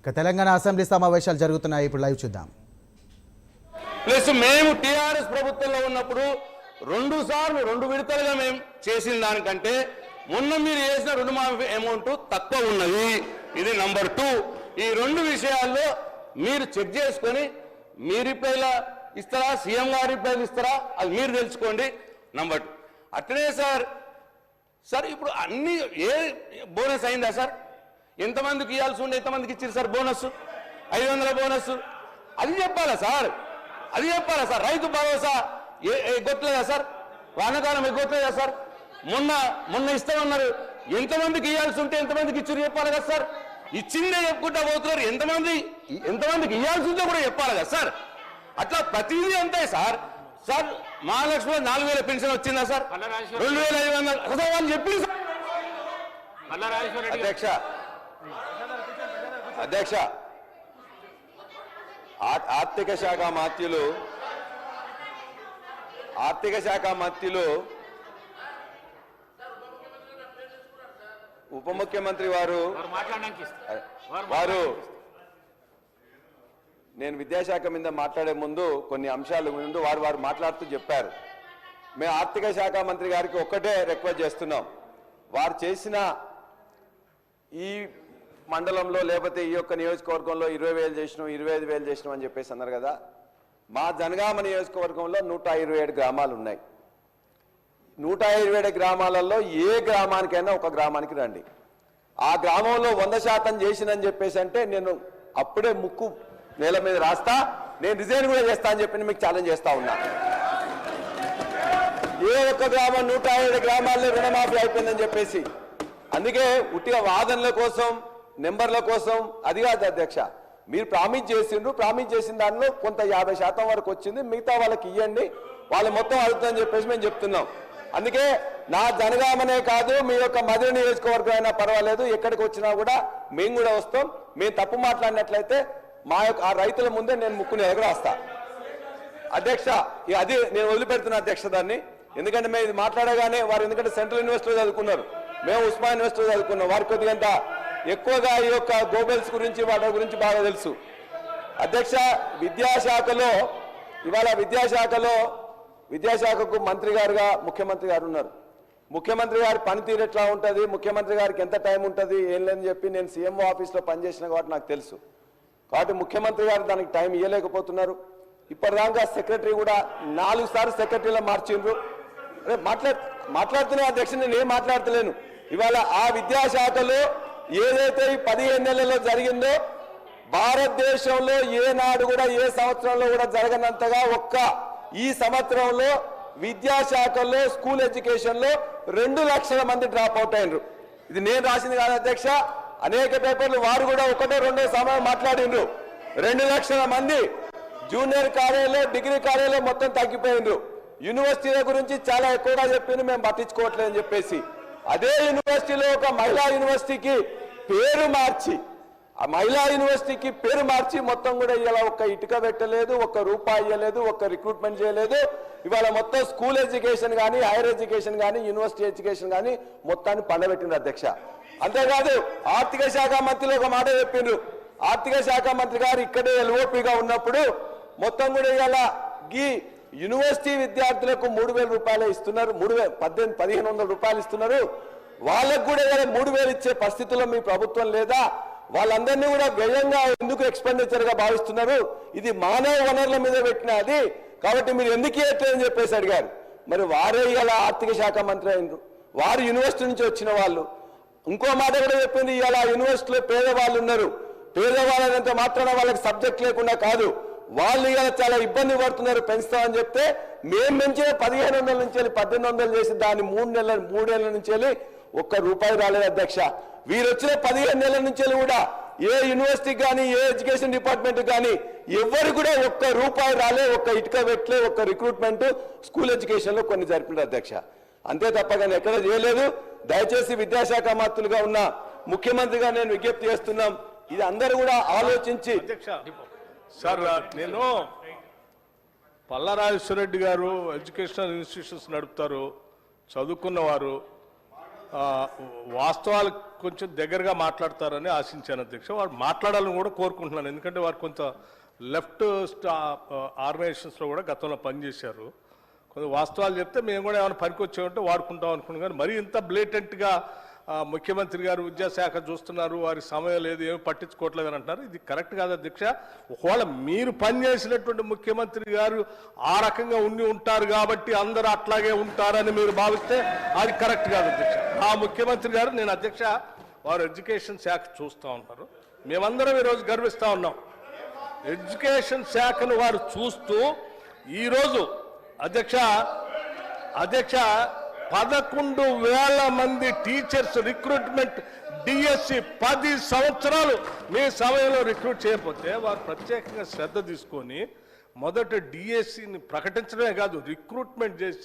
ఇక తెలంగాణ అసెంబ్లీ సమావేశాలు జరుగుతున్నాయి. ఇప్పుడు లైవ్ చూద్దాం. ప్లస్ మేము టీఆర్ఎస్ ప్రభుత్వంలో ఉన్నప్పుడు రెండు సార్లు రెండు విడతలుగా మేము చేసిన దానికంటే మొన్న మీరు చేసిన రుణమాఫీ అమౌంట్ తక్కువ ఉన్నది. ఇది నంబర్ టూ. ఈ రెండు విషయాల్లో మీరు చెక్ చేసుకొని మీ రిప్లైలా ఇస్తారా? సీఎం గారి రిప్లైలు ఇస్తారా? అది మీరు తెలుసుకోండి. Number two. అట్లనే సార్ సార్ ఇప్పుడు అన్ని ఏ బోనస్ అయిందా సార్? ఎంతమందికి ఇవ్వాల్సి ఉండే ఎంతమందికి ఇచ్చారు సార్ బోనస్? ఐదు వందల బోనస్. అది చెప్పాలా సార్? అది చెప్పాలా సార్? రైతు భరోసా ఏ ఎగ్గొట్టలేదా సార్? వానకాలం ఎగ్గొట్టలేదా సార్? మొన్న మొన్న ఇస్తామన్నారు ఎంతమందికి ఇవ్వాల్సి ఉంటే ఎంతమందికి ఇచ్చారు చెప్పాలి కదా సార్? ఇచ్చిందే చెప్పుకుంటా పోతున్నారు. ఎంతమంది ఎంతమందికి ఇవ్వాల్సి ఉందో కూడా చెప్పాలి కదా సార్? అట్లా ప్రతిదీ అంతే సార్. సార్ మహాలక్ష్మిలో నాలుగు వేల పెన్షన్ వచ్చిందా సార్? రెండు వేల ఐదు వందలు. అసలు వాళ్ళు చెప్పింది సార్ అధ్యక్ష అధ్యక్ష ఆర్థిక శాఖ మాత్యులు ఆర్థిక శాఖ మంత్రులు ఉప ముఖ్యమంత్రి వారు వారు నేను విద్యాశాఖ మీద మాట్లాడే ముందు కొన్ని అంశాల ముందు వారు వారు మాట్లాడుతూ చెప్పారు. మేము ఆర్థిక శాఖ మంత్రి గారికి ఒక్కటే రిక్వెస్ట్ చేస్తున్నాం. వారు చేసిన ఈ మండలంలో లేకపోతే ఈ యొక్క నియోజకవర్గంలో ఇరవై వేలు చేసినాం ఇరవై ఐదు వేలు చేసినాం అని చెప్పేసి అన్నారు కదా. మా జనగామ నియోజకవర్గంలో నూట ఇరవై ఏడు గ్రామాలు ఉన్నాయి. నూట ఇరవై ఏడు గ్రామాలలో ఏ గ్రామానికైనా ఒక గ్రామానికి రండి. ఆ గ్రామంలో వంద శాతం చేసినని చెప్పేసి అంటే నేను అప్పుడే ముక్కు నేల మీద రాస్తా నేను రిజైన్ కూడా చేస్తా అని చెప్పి మీకు ఛాలెంజ్ చేస్తా ఉన్నా. ఏ ఒక్క గ్రామం నూట ఏడు గ్రామాల్లో రుణమాఫీ అయిపోయిందని చెప్పేసి. అందుకే ఉట్టిగా వాదనల కోసం నెంబర్ల కోసం అది కాదు అధ్యక్ష. మీరు ప్రామిస్ చేసిండ్రు ప్రామిస్ చేసిన దానిలో కొంత యాభై శాతం వరకు వచ్చింది. మిగతా వాళ్ళకి ఇవ్వండి వాళ్ళు మొత్తం అడుగుతుందని చెప్పేసి మేము చెప్తున్నాం. అందుకే నా జనగామనే కాదు మీ యొక్క మధుర నియోజకవర్గం అయినా పర్వాలేదు. ఎక్కడికి వచ్చినా కూడా మేము కూడా వస్తాం. మేము తప్పు మాట్లాడినట్లయితే మా యొక్క ఆ రైతుల ముందే నేను ముక్కుని ఎగరాస్తా అధ్యక్ష అది నేను వదిలిపెడుతున్నా అధ్యక్ష దాన్ని. ఎందుకంటే మేము ఇది మాట్లాడగానే వారు ఎందుకంటే సెంట్రల్ యూనివర్సిటీలో చదువుకున్నారు. మేము ఉస్మాన్ యూనివర్సిటీలో చదువుకున్నాం. వారికి కొద్దిగంత ఎక్కువగా ఈ యొక్క గోబెల్స్ గురించి వాటి గురించి బాగా తెలుసు. అధ్యక్ష విద్యాశాఖలో ఇవాళ విద్యాశాఖలో విద్యాశాఖకు మంత్రి గారుగా ముఖ్యమంత్రి గారు ఉన్నారు. ముఖ్యమంత్రి గారి పనితీరు ఎట్లా ఉంటుంది? ముఖ్యమంత్రి గారికి ఎంత టైం ఉంటుంది? ఏం లేదని చెప్పి నేను సీఎంఓ ఆఫీస్లో పనిచేసిన కాబట్టి నాకు తెలుసు. కాబట్టి ముఖ్యమంత్రి గారు దానికి టైం ఇవ్వలేకపోతున్నారు ఇప్పటిదాకా సెక్రటరీ కూడా నాలుగు సార్లు సెక్రటరీలో మార్చిండ్రు. అరే మాట్లాడు మాట్లాడుతున్నా అధ్యక్ష నేను ఏం మాట్లాడతలేను. ఇవాళ ఆ విద్యాశాఖలో ఏదైతే ఈ పదిహేను నెలల్లో జరిగిందో భారతదేశంలో ఏనాడు కూడా ఏ సంవత్సరంలో కూడా జరగనంతగా ఒక్క ఈ సంవత్సరంలో విద్యాశాఖలో స్కూల్ ఎడ్యుకేషన్లో రెండు లక్షల మంది డ్రాప్ అవుట్ అయినరు. ఇది నేను రాసింది కాదు అధ్యక్ష. అనేక పేపర్లు వారు కూడా ఒకటో రెండో సమయం మాట్లాడిండ్రు రెండు లక్షల మంది జూనియర్ కాలేజీలో డిగ్రీ కాలేజీలో మొత్తం తగ్గిపోయిండ్రు యూనివర్సిటీల గురించి చాలా ఎక్కువగా చెప్పింది మేము పట్టించుకోవట్లేదని చెప్పేసి. అదే యూనివర్సిటీలో ఒక మహిళా యూనివర్సిటీకి పేరు మార్చి ఆ మహిళా యూనివర్సిటీకి పేరు మార్చి మొత్తం కూడా ఇవాళ ఒక్క ఇటుక పెట్టలేదు ఒక్క రూపాయి ఇవ్వలేదు ఒక్క రిక్రూట్మెంట్ చేయలేదు. ఇవాళ మొత్తం స్కూల్ ఎడ్యుకేషన్ కానీ హైయర్ ఎడ్యుకేషన్ కానీ యూనివర్సిటీ ఎడ్యుకేషన్ కానీ మొత్తాన్ని పండబెట్టింది అధ్యక్ష. అంతేకాదు ఆర్థిక శాఖ మంత్రులు ఒక మాట చెప్పిండ్రు. ఆర్థిక శాఖ మంత్రి గారు ఇక్కడే ఎల్ఓపిగా ఉన్నప్పుడు మొత్తం కూడా ఇవాళ గీ యూనివర్సిటీ విద్యార్థులకు మూడు వేల రూపాయలు ఇస్తున్నారు. మూడు వేల పద్దెనిమిది పదిహేను వందల రూపాయలు ఇస్తున్నారు. వాళ్ళకు కూడా ఇవాళ మూడు వేలు ఇచ్చే పరిస్థితుల్లో మీ ప్రభుత్వం లేదా? వాళ్ళందరినీ కూడా వ్యయంగా ఎందుకు ఎక్స్పెండిచర్గా భావిస్తున్నారు? ఇది మానవ వనరుల మీద పెట్టిన అది. కాబట్టి మీరు ఎందుకు ఇవ్వట్లేదని చెప్పేసి అడిగారు. మరి వారే ఇవాళ ఆర్థిక శాఖ మంత్రి అయినరు. వారు యూనివర్సిటీ నుంచి వచ్చిన వాళ్ళు. ఇంకో మాట కూడా చెప్పింది ఇవాళ యూనివర్సిటీలో పేదవాళ్ళు ఉన్నారు. పేదవాళ్ళంత మాత్రాన వాళ్ళకి సబ్జెక్ట్ లేకుండా కాదు. వాళ్ళు ఇవాళ చాలా ఇబ్బంది పడుతున్నారు పెంచుతామని చెప్తే మేము పెంచే పదిహేను వందల నుంచి వెళ్ళి పద్దెనిమిది వందలు చేసి దాన్ని మూడు నెలల మూడేళ్ళ నుంచి వెళ్ళి ఒక్క రూపాయి రాలేదు అధ్యక్ష. వీరు వచ్చిన పదిహేను నెలల నుంచి వెళ్ళి కూడా ఏ యూనివర్సిటీకి కానీ ఏ ఎడ్యుకేషన్ డిపార్ట్మెంట్ కానీ ఎవరు కూడా ఒక్క రూపాయి రాలే ఒక్క ఇటుక పెట్టలే ఒక్క రిక్రూట్మెంట్ స్కూల్ ఎడ్యుకేషన్లో కొన్ని జరిపినారు అధ్యక్ష. అంతే తప్ప కానీ ఎక్కడ చేయలేదు. దయచేసి విద్యాశాఖ మంత్రులుగా ఉన్న ముఖ్యమంత్రిగా నేను విజ్ఞప్తి చేస్తున్నాం. ఇది అందరూ కూడా ఆలోచించి అధ్యక్ష సార్ నేను పల్లరాజేశ్వరరెడ్డి గారు ఎడ్యుకేషనల్ ఇన్స్టిట్యూషన్స్ నడుపుతారు చదువుకున్నవారు వాస్తవాలు కొంచెం దగ్గరగా మాట్లాడతారని ఆశించాను అధ్యక్ష. వారు మాట్లాడాలని కూడా కోరుకుంటున్నాను ఎందుకంటే వారు కొంత లెఫ్ట్ స్టా ఆర్గనైజేషన్స్లో కూడా గతంలో పనిచేశారు. కొంత వాస్తవాలు చెప్తే మేము కూడా ఏమైనా పనికి వచ్చామంటే వాడుకుంటాం అనుకున్నాం కానీ మరీ ఇంత బ్లేటెంట్గా ముఖ్యమంత్రి గారు విద్యాశాఖ చూస్తున్నారు వారి సమయం లేదు ఏమి పట్టించుకోవట్లేదు అని అంటున్నారు. ఇది కరెక్ట్ కాదు అధ్యక్ష ఒకవేళ మీరు పనిచేసినటువంటి ముఖ్యమంత్రి గారు ఆ రకంగా ఉండి ఉంటారు కాబట్టి అందరూ అట్లాగే ఉంటారని మీరు భావిస్తే అది కరెక్ట్ కాదు అధ్యక్ష ఆ ముఖ్యమంత్రి గారు నేను అధ్యక్ష వారు ఎడ్యుకేషన్ శాఖ చూస్తూ ఉంటారు. మేమందరం ఈరోజు గర్విస్తూ ఉన్నాం. ఎడ్యుకేషన్ శాఖను వారు చూస్తూ ఈరోజు అధ్యక్ష అధ్యక్ష పదకొండు వేల మంది టీచర్స్ రిక్రూట్మెంట్ డిఎస్సి పది సంవత్సరాలు మీ సమయంలో రిక్రూట్ చేయకపోతే వారు ప్రత్యేకంగా శ్రద్ధ తీసుకొని మొదట డిఎస్సిని ప్రకటించడమే కాదు రిక్రూట్మెంట్ చేసి